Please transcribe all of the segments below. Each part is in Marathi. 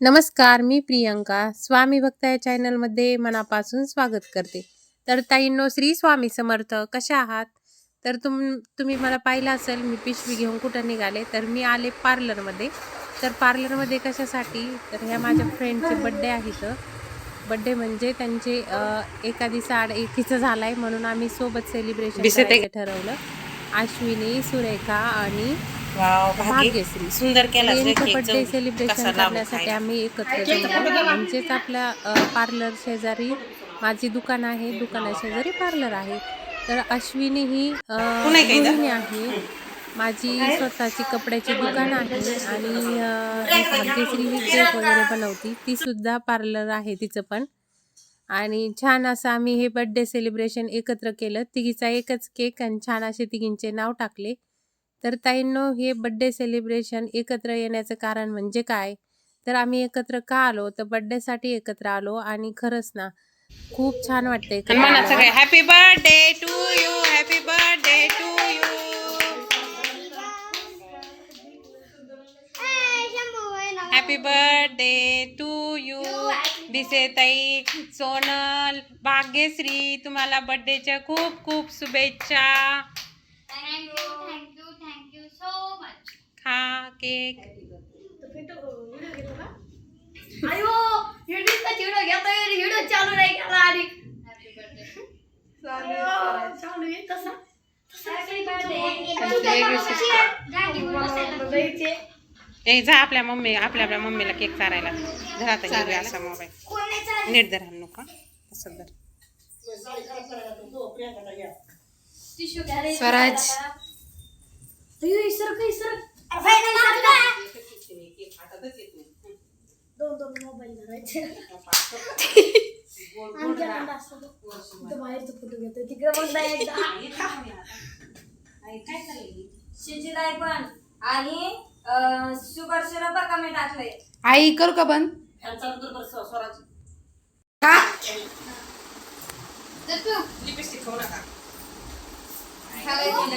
नमस्कार मी प्रियंका. स्वामी भक्त या चॅनलमध्ये मनापासून स्वागत करते. तर ताईंनो श्री स्वामी समर्थ कशा आहात? तर तुम तुम्ही मला पाहिलं असेल मी पिशवी घेऊन कुठं निघाले तर मी आले पार्लरमध्ये. तर पार्लरमध्ये कशासाठी? तर ह्या माझ्या फ्रेंडचे बड्डे आहेत बड्डे म्हणजे त्यांचे एखादी साड एकीचं झालाय म्हणून आम्ही सोबत सेलिब्रेशन आहे ठरवलं. अश्विनी सुरेखा आणि भाग्यश्री सुंदर बर्थडे सेलिब्रेशन करण्यासाठी. आम्ही एकत्र जमलो म्हणजेच आपल्या पार्लर शेजारी माझी दुकान आहे. दुकाना शेजारी पार्लर आहे. तर अश्विनी ही? गृहिणी आहे. माझी स्वतःची कपड्याची दुकान आहे. आणि भाग्यश्री ही केक वगैरे बनवती ती सुद्धा पार्लर आहे तिचं पण. आणि छान असं आम्ही हे बर्थडे सेलिब्रेशन एकत्र केलं. तिघीचा एकच केक आणि छान असे तिघींचे नाव टाकले. तर ताईंनो हे बड्डे सेलिब्रेशन एकत्र येण्याचं कारण म्हणजे काय? तर आम्ही एकत्र का आलो? तर बड्डेसाठी एकत्र आलो आणि खरंच ना खूप छान वाटतंय. सगळे happy birthday to you happy birthday to you happy birthday to you दिसेताई Sonal Bhagyashree तुम्हाला बर्थडेच्या खूप खूप शुभेच्छा. खा केक. अयो व्हिडिओचा चिडो घेतोय व्हिडिओ चालू नाही केला आणि हॅपी बर्थडे चालू आहे तसा. ए जा आपल्या मम्मी आपल्या आपल्या मम्मीला केक चारायला. घरात घेऊन असा मोबाईल. नीट धरा नको. तसं धर. स्वराज. दोन दोन मोबाईल धरायचे असतो तो. बाहेरचा फोटो तिकडे पण आणि शुगर सिरप कमी टाकलंय आई करू का बंद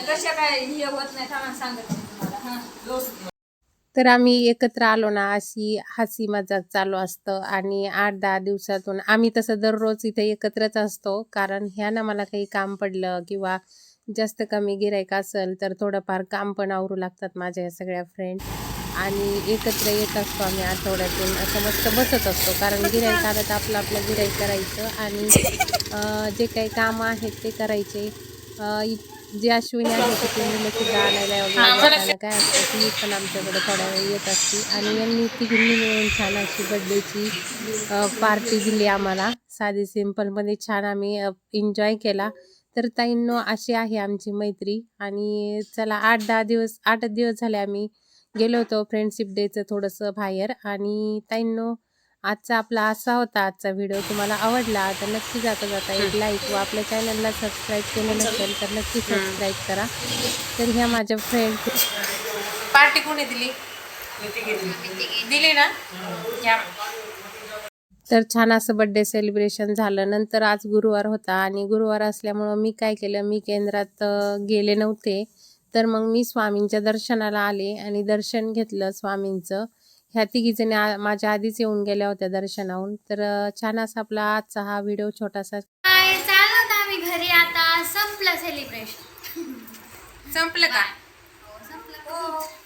कशा काय हे होत नाही थांबा सांगत. तर आम्ही एकत्र आलो ना अशी हसी मजाक चालू असतं आणि आठ दहा दिवसातून आम्ही तसं दररोज इथे एकत्रच असतो. कारण ह्या ना मला काही काम पडलं किंवा जास्त कमी गिरायक असेल तर थोडंफार काम पण आवरू लागतात माझ्या या सगळ्या फ्रेंड आणि एकत्र येत असतो आम्ही आठवड्यातून. असं मस्त बसत असतो. कारण गिरायक आलं तर आपलं आपलं गिरायक करायचं. आणि जे काही कामं आहेत ते करायचे. जी अश्विनी आहे ती मुलं सुद्धा आणायला वगैरे काय असतं ती पण आमच्याकडे थोड्या वेळ येत असते. आणि यांनी तिघींनी मिळून छान अशी बड्डेची पार्टी दिली आम्हाला. साधी सिंपलमध्ये छान आम्ही एन्जॉय केला. तर ताईंनो अशी आहे आमची मैत्री. आणि चला आठ दहा दिवस आठच दिवस झाले आम्ही गेलो होतो फ्रेंडशिप डेचं थोडंसं बाहेर. आणि ताईंनो आजचा आपला असा होता आजचा व्हिडिओ. तुम्हाला आवडला तर नक्की जाता जाता एक लाईक व आपल्या चॅनलला सबस्क्राईब केलं नसेल तर नक्की सबस्क्राईब करा. तर ह्या माझ्या फ्रेंड पार्टी कोणी दिली? दिली ना? तर छान असं बड्डे सेलिब्रेशन झालं. नंतर आज गुरुवार होता आणि गुरुवार असल्यामुळं मी काय केलं? मी केंद्रात गेले नव्हते. तर मग मी स्वामींच्या दर्शनाला आले आणि दर्शन घेतलं स्वामींचं. ह्या तिघीजणी आ- माझ्या आधीच येऊन गेल्या होत्या दर्शनाहून. तर छान असा आपला आजचा हा व्हिडिओ छोटासा. आम्ही घरी आता. संपलं सेलिब्रेशन संपलं का?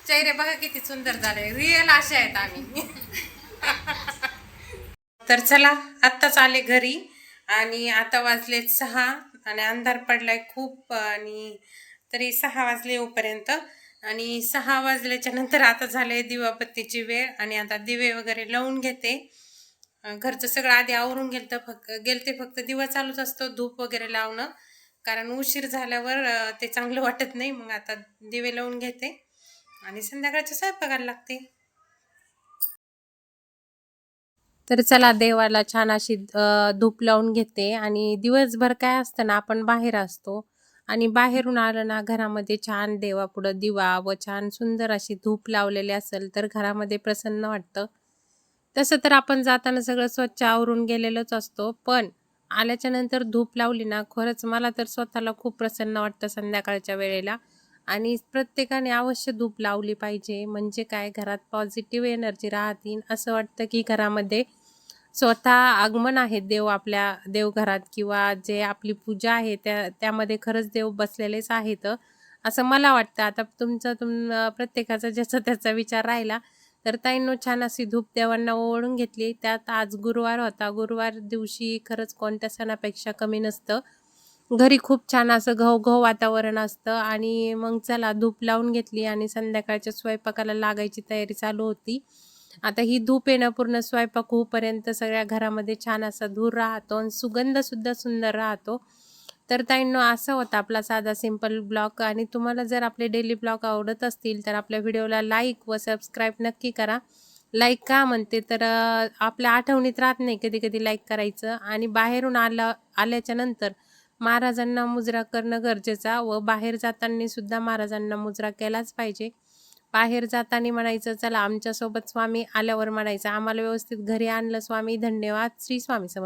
चेहरे बघा किती सुंदर झाले. रिअल असे आहेत आम्ही. तर चला आत्ताच आले घरी. आणि आता वाजलेत सहा. आणि अंधार पडलाय खूप. आणि तरी सहा वाजले येऊपर्यंत. आणि सहा वाजल्याच्या नंतर आता झाले दिवापत्तीची वेळ आणि आता दिवे वगैरे लावून घेते. घरचं सगळं आधी आवरून गेलं फक्त गेलते फक्त दिवा चालूच असतो धूप वगैरे लावणं. कारण उशीर झाल्यावर ते चांगलं वाटत नाही मग आता दिवे लावून घेते. आणि संध्याकाळच्या स्वयंपाकाला लागते. तर चला देवाला छान अशी धूप लावून घेते. आणि दिवसभर काय असतं ना आपण बाहेर असतो. आणि बाहेरून आलं ना घरामध्ये छान देवापुढं दिवा व छान सुंदर अशी धूप लावलेली असेल तर घरामध्ये प्रसन्न वाटतं. तसं तर आपण जाताना सगळं स्वच्छ आवरून गेलेलोच असतो पण आल्याच्यानंतर धूप लावली ना खरंच मला तर स्वतःला खूप प्रसन्न वाटतं संध्याकाळच्या वेळेला. आणि प्रत्येकाने अवश्य धूप लावली पाहिजे. म्हणजे काय? घरात पॉझिटिव्ह एनर्जी राहतील असं वाटतं की घरामध्ये स्वतः आगमन आहे देव आपल्या देवघरात किंवा जे आपली पूजा आहे त्या त्यामध्ये खरंच देव बसलेलेच आहेत. असं मला वाटतं. आता तुमचं तुम प्रत्येकाचा ज्याचा त्याचा विचार राहिला तर ताईंनो छान अशी धूप देवांना ओढून घेतली. त्यात आज गुरुवार होता. गुरुवार दिवशी खरंच कोणत्या सणापेक्षा कमी नसतं. घरी खूप छान असं घवघव वातावरण असतं आणि मग चला धूप लावून घेतली आणि संध्याकाळच्या स्वयंपाकाला लागायची तयारी चालू होती. आता ही धूप येणं पूर्ण स्वयंपाक होऊपर्यंत सगळ्या घरामध्ये छान असा धूर राहतो आणि सुगंधसुद्धा सुंदर राहतो. तर ताईंनो असा होता आपला साधा सिंपल ब्लॉग आणि तुम्हाला जर आपले डेली ब्लॉग आवडत असतील तर आपल्या व्हिडिओला लाईक व सबस्क्राईब नक्की करा. लाईक का म्हणते तर आपल्या आठवणीत राहत नाही कधी कधी लाईक करायचं आणि बाहेरून आलं आल्याच्यानंतर महाराजांना मुजरा करणं गरजेचा व बाहेर जाताना सुद्धा महाराजांना मुजरा केलाच पाहिजे. बाहेर जाताना म्हणायचं चला आमच्यासोबत स्वामी आल्यावर म्हणायचं. आम्हाला व्यवस्थित घरी आणलं स्वामी. धन्यवाद. श्री स्वामी समर्थ.